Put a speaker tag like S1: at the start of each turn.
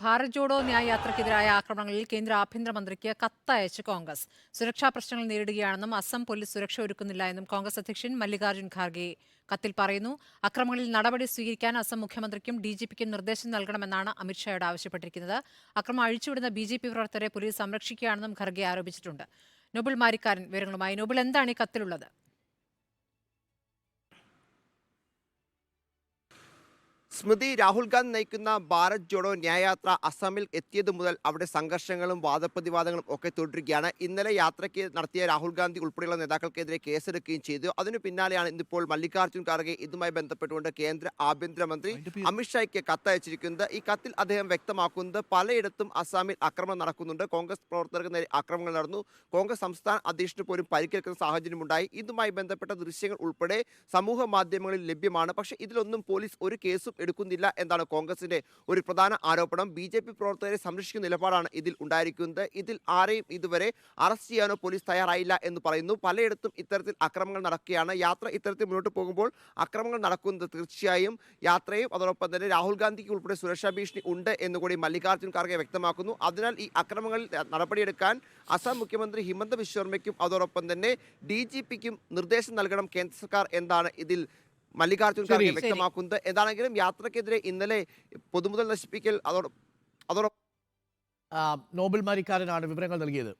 S1: ഭാരത് ജോഡോ ന്യായ യാത്രയ്ക്കെതിരായ ആക്രമണങ്ങളിൽ കേന്ദ്ര ആഭ്യന്തരമന്ത്രിക്ക് കത്തയച്ച് കോൺഗ്രസ്. സുരക്ഷാ പ്രശ്നങ്ങൾ നേരിടുകയാണെന്നും അസം പോലീസ് സുരക്ഷ ഒരുക്കുന്നില്ല എന്നും കോൺഗ്രസ് അധ്യക്ഷൻ മല്ലികാർജുൻ ഖാർഗെ കത്തിൽ പറയുന്നു. അക്രമങ്ങളിൽ നടപടി സ്വീകരിക്കാൻ അസം മുഖ്യമന്ത്രിക്കും ഡി ജി പിക്കും നിർദ്ദേശം നൽകണമെന്നാണ് അമിത്ഷായോട് ആവശ്യപ്പെട്ടിരിക്കുന്നത്. അക്രമം അഴിച്ചുവിടുന്ന ബി ജെ പി പ്രവർത്തകരെ പോലീസ് സംരക്ഷിക്കുകയാണെന്നും ഖർഗെ ആരോപിച്ചിട്ടുണ്ട്. നോബിൾ മാരിക്കാരൻ വിവരങ്ങളുമായി. നോബിൾ എന്താണ് ഈ കത്തിലുള്ളത്?
S2: സ്മൃതി രാഹുൽ ഗാന്ധി നയിക്കുന്ന ഭാരത് ജോഡോ ന്യായയാത്ര അസമിൽ എത്തിയത് മുതൽ അവിടെ സംഘർഷങ്ങളും വാദപ്രതിവാദങ്ങളും ഒക്കെ തുടരുകയാണ്. ഇന്നലെ യാത്രയ്ക്ക് നടത്തിയ രാഹുൽ ഗാന്ധി ഉൾപ്പെടെയുള്ള നേതാക്കൾക്കെതിരെ കേസെടുക്കുകയും ചെയ്തു. അതിനു പിന്നാലെയാണ് ഇന്നിപ്പോൾ മല്ലികാർജുൻ ഖാർഗെ ഇതുമായി ബന്ധപ്പെട്ടുകൊണ്ട് കേന്ദ്ര ആഭ്യന്തരമന്ത്രി അമിത്ഷായ്ക്ക് കത്തയച്ചിരിക്കുന്നത്. ഈ കത്തിൽ അദ്ദേഹം വ്യക്തമാക്കുന്നത് പലയിടത്തും അസാമിൽ ആക്രമണം നടക്കുന്നുണ്ട്. കോൺഗ്രസ് പ്രവർത്തകർക്ക് നേരെ ആക്രമണങ്ങൾ നടന്നു. കോൺഗ്രസ് സംസ്ഥാന അധ്യക്ഷന് പോലും പരിക്കേൽക്കുന്ന സാഹചര്യമുണ്ടായി ഇതുമായി ബന്ധപ്പെട്ട ദൃശ്യങ്ങൾ ഉൾപ്പെടെ സമൂഹ മാധ്യമങ്ങളിൽ ലഭ്യമാണ്. പക്ഷേ ഇതിലൊന്നും പോലീസ് ഒരു കേസും എടുക്കുന്നില്ല എന്നാണ് കോൺഗ്രസിന്റെ ഒരു പ്രധാന ആരോപണം. ബി ജെ പി പ്രവർത്തകരെ സംരക്ഷിക്കുന്ന നിലപാടാണ് ഇതിൽ ഉണ്ടായിരിക്കുന്നത്. ഇതിൽ ആരെയും ഇതുവരെ അറസ്റ്റ് ചെയ്യാനോ പോലീസ് തയ്യാറായില്ല എന്ന് പറയുന്നു. പലയിടത്തും ഇത്തരത്തിൽ അക്രമങ്ങൾ നടക്കുകയാണ്. യാത്ര ഇത്തരത്തിൽ മുന്നോട്ട് പോകുമ്പോൾ അക്രമങ്ങൾ നടക്കുന്നത് തീർച്ചയായും യാത്രയും അതോടൊപ്പം തന്നെ രാഹുൽ ഗാന്ധിക്ക് ഉൾപ്പെടെ സുരക്ഷാ ഭീഷണി ഉണ്ട് എന്ന് കൂടി മല്ലികാർജുൻ ഖാർഗെ വ്യക്തമാക്കുന്നു. അതിനാൽ ഈ അക്രമങ്ങളിൽ നടപടിയെടുക്കാൻ അസം മുഖ്യമന്ത്രി ഹിമന്ത ബിശ്വർമ്മയ്ക്കും അതോടൊപ്പം തന്നെ ഡി നിർദ്ദേശം നൽകണം കേന്ദ്ര സർക്കാർ എന്താണ് ഇതിൽ മല്ലികാർജുൻ ഖാർഗെ. വ്യക്തമാക്കുന്നത് എന്താണെങ്കിലും യാത്രക്കെതിരെ ഇന്നലെ പൊതുമുതൽ നശിപ്പിക്കൽ അതോടൊപ്പം അതോടൊപ്പം
S3: നോബൽ മാരിക്കാരനാണ് വിവരങ്ങൾ നൽകിയത്